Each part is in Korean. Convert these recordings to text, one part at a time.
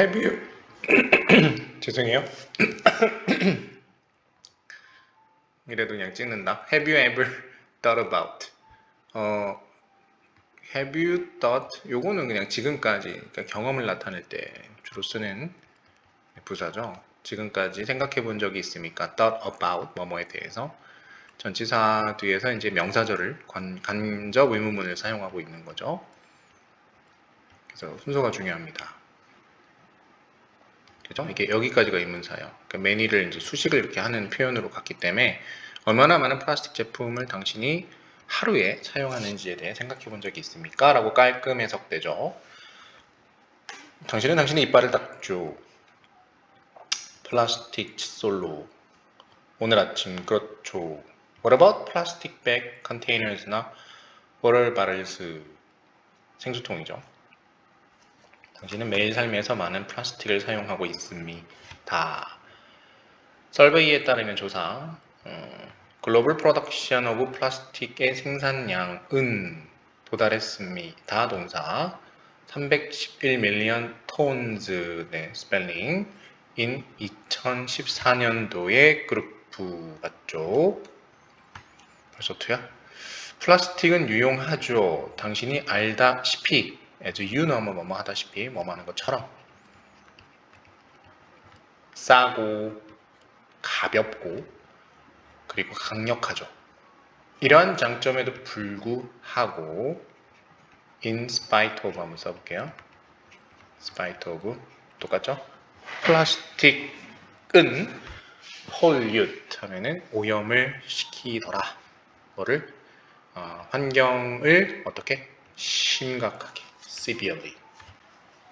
Have you 죄송해요. 이래도 그냥 찍는다. Have you ever thought about? 어, Have you thought? 요거는 그냥 지금까지 그러니까 경험을 나타낼 때 주로 쓰는 부사죠. 지금까지 생각해 본 적이 있습니까? thought about 뭐뭐에 대해서 전치사 뒤에서 이제 명사절을 관, 간접 의문문을 사용하고 있는 거죠. 그래서 순서가 중요합니다. 그죠? 이게 여기까지가 의문사예요. 그러니까 many를 이제 수식을 이렇게 하는 표현으로 갔기 때문에 얼마나 많은 플라스틱 제품을 당신이 하루에 사용하는지에 대해 생각해 본 적이 있습니까? 라고 깔끔 해석되죠. 당신은 당신의 이빨을 닦죠. 플라스틱 칫솔로. 오늘 아침 그렇죠. What about plastic bag containers나 water bottles? 생수통이죠. 당신은 매일 삶에서 많은 플라스틱을 사용하고 있습니다. 설베이에 따르면 조사, 어, 글로벌 프로덕션 오브 플라스틱의 생산량은 도달했습니다. 동사 311 밀리언 톤즈 네, 스펠링 인 2014년도의 그룹프 맞죠? 벌써 투야? 플라스틱은 유용하죠. 당신이 알다시피 as you know 뭐 뭐뭐 하다시피 뭐뭐 하는 것처럼 싸고 가볍고 그리고 강력하죠. 이러한 장점에도 불구하고 in spite of 한번 써볼게요. spite of 똑같죠? 플라스틱은 pollute 하면은 오염을 시키더라. 뭐를 어, 환경을 어떻게 심각하게 severely.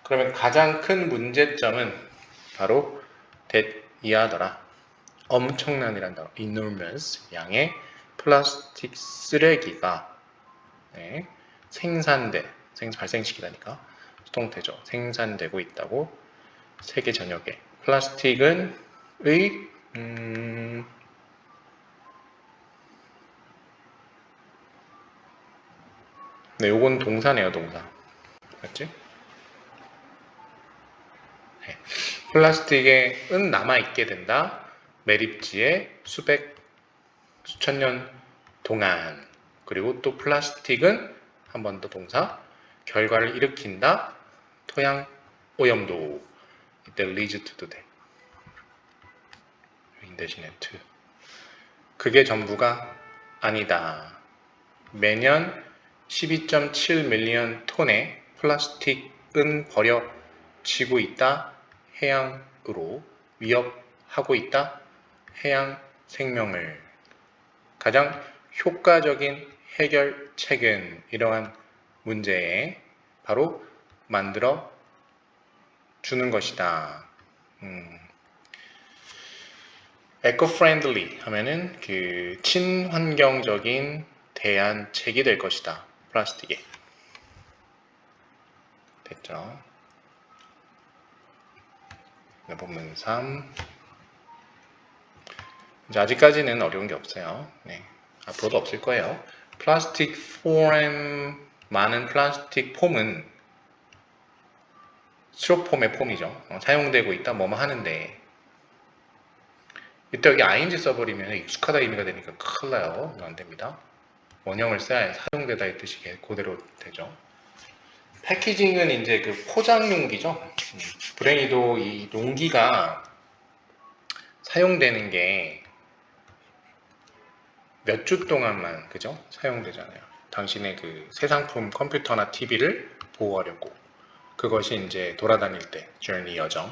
그러면 가장 큰 문제점은 바로 that 이하더라. 엄청난이란 단어, enormous 양의 플라스틱 쓰레기가 네, 생산돼, 생, 발생시키다니까 수동태죠. 생산되고 있다고 세계 전역에 플라스틱은 의 음, 네, 요건 동사네요, 동사. 맞지? 네. 플라스틱의 은 남아있게 된다. 매립지에 수백, 수천 년 동안. 그리고 또 플라스틱은 한 번 더 동사. 결과를 일으킨다. 토양 오염도. 이때 leads to도 돼. 인 대신에 to. 그게 전부가 아니다. 매년 12.7 밀리언 톤의 플라스틱은 버려지고 있다. 해양으로 위협하고 있다. 해양 생명을 가장 효과적인 해결책은 이러한 문제에 바로 만들어 주는 것이다. 음. eco-friendly 하면은 그 친환경적인 대안책이 될 것이다. 플라스틱에. 됐죠? 네, 본문 3. 이제 아직까지는 어려운 게 없어요. 네. 앞으로도 없을 거예요. 플라스틱 폼, 많은 플라스틱 폼은 스티로폼의 폼이죠. 어, 사용되고 있다, 뭐뭐 하는데. 이때 여기 ing 써버리면 익숙하다 의미가 되니까 큰일 나요. 안 됩니다. 원형을 써야 사용되다 이 뜻이 그대로 되죠. 패키징은 이제 그 포장 용기죠. 음, 불행히도 이 용기가 사용되는 게 몇 주 동안만 그죠? 사용되잖아요. 당신의 그 새 상품 컴퓨터나 TV를 보호하려고 그것이 이제 돌아다닐 때 journey 여정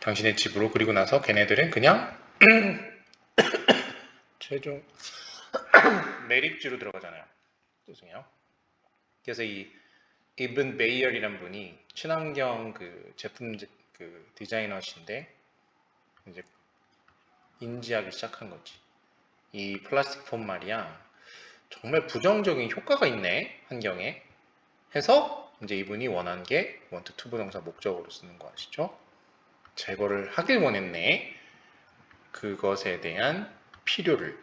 당신의 집으로 그리고 나서 걔네들은 그냥 최종 매립지로 들어가잖아요. 죄송해요. 그래서 이 이븐 베이얼이란 분이 친환경 그 제품 제- 그 디자이너신데 이제 인지하기 시작한 거지. 이 플라스틱 폼 말이야. 정말 부정적인 효과가 있네 환경에. 해서 이제 이분이 원한 게 원투 투 부 동사 목적으로 쓰는 거 아시죠? 제거를 하길 원했네. 그것에 대한 필요를.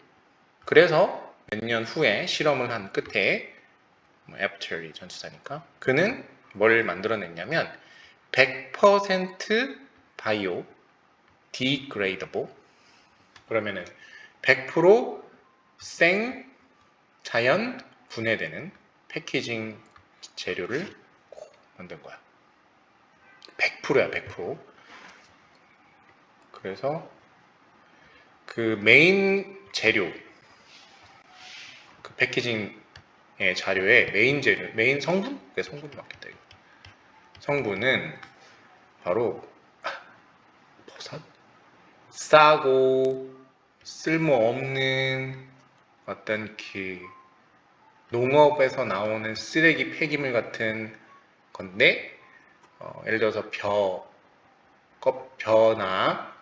그래서 몇 년 후에 실험을 한 끝에 뭐 after이 전치사니까 그는 뭘 만들어냈냐면 100% 바이오 degradable 그러면은 100%생 자연 분해되는 패키징 재료를 만든 거야. 100%야, 100%. 그래서 그 메인 재료, 그 패키징의 자료의 메인 재료, 메인 성분? 그게 성분이 맞겠다, 이거. 성분은 바로 버섯? 싸고 쓸모없는 어떤 그 농업에서 나오는 쓰레기 폐기물 같은 건데 어, 예를 들어서 벼, 껍, 벼나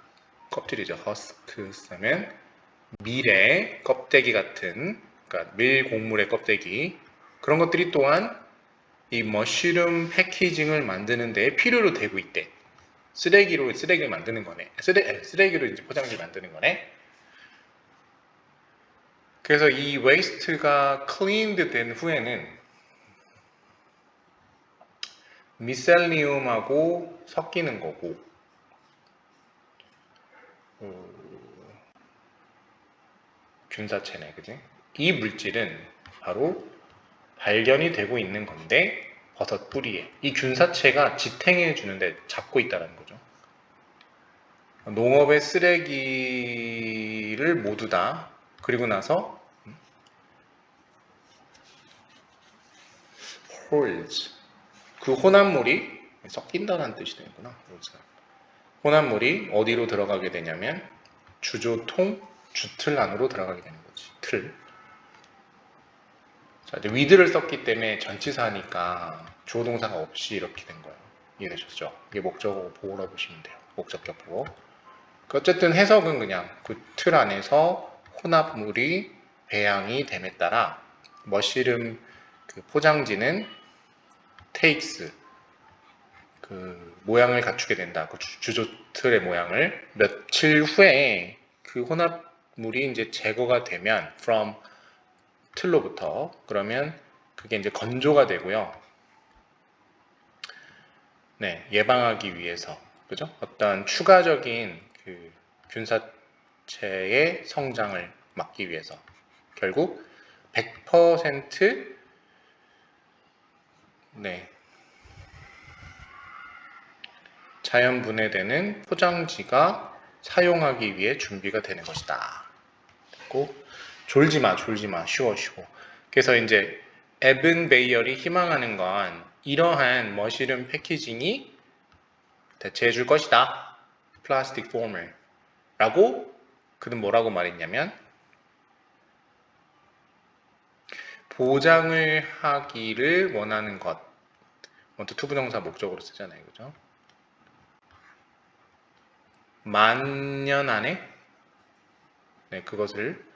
껍질이죠 허스크 쓰면 밀의 껍데기 같은 그러니까 밀 곡물의 껍데기 그런 것들이 또한 이 머쉬룸 패키징을 만드는 데 필요로 되고 있대. 쓰레기로 쓰레기를 만드는 거네. 쓰레, 에, 쓰레기로 이제 포장지 만드는 거네. 그래서 이 웨이스트가 클린드 된 후에는 미셀리움하고 섞이는 거고 어, 균사체네, 그지? 이 물질은 바로 발견이 되고 있는 건데 버섯 뿌리에 이 균사체가 지탱해 주는데 잡고 있다는 거죠. 농업의 쓰레기를 모두 다 그리고 나서 홀즈 그 혼합물이 섞인다는 뜻이 되는구나. 혼합물이 어디로 들어가게 되냐면 주조통 주틀 안으로 들어가게 되는 거지. 틀. 자, 이제 위드를 썼기 때문에 전치사니까 주어 동사가 없이 이렇게 된 거예요. 이해되셨죠? 이게 목적어 보호라 보시면 돼요. 목적격 보호. 그 어쨌든 해석은 그냥 그 틀 안에서 혼합물이 배양이 됨에 따라 머시름 그 포장지는 takes 그 모양을 갖추게 된다. 그 주- 주조 틀의 모양을 며칠 후에 그 혼합물이 이제 제거가 되면 from 틀로부터 그러면 그게 이제 건조가 되고요. 네, 예방하기 위해서 그죠? 어떤 추가적인 그 균사체의 성장을 막기 위해서 결국 100% 네. 자연 분해되는 포장지가 사용하기 위해 준비가 되는 것이다. 됐고 졸지 마, 졸지 마, 쉬워, 쉬워. 그래서 이제 에븐 베이얼이 희망하는 건 이러한 머시룸 패키징이 대체해 줄 것이다. 플라스틱 포멀. 라고 그는 뭐라고 말했냐면 보장을 하기를 원하는 것. 먼저 투부정사 목적으로 쓰잖아요. 그죠? 만년 안에 네, 그것을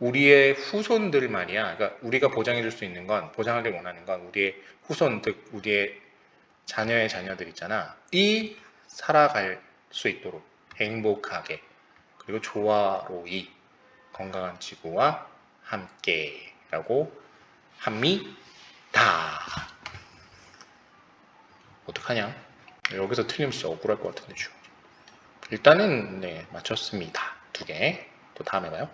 우리의 후손들 말이야. 그러니까 우리가 보장해 줄 수 있는 건 보장하길 원하는 건 우리의 후손 즉 우리의 자녀의 자녀들 있잖아. 이 살아갈 수 있도록 행복하게 그리고 조화로이 건강한 지구와 함께라고 합니다. 어떡하냐? 여기서 진짜 억울할 것 같은데 주. 일단은 네 맞췄습니다. 두 개. 또 다음에 봐요.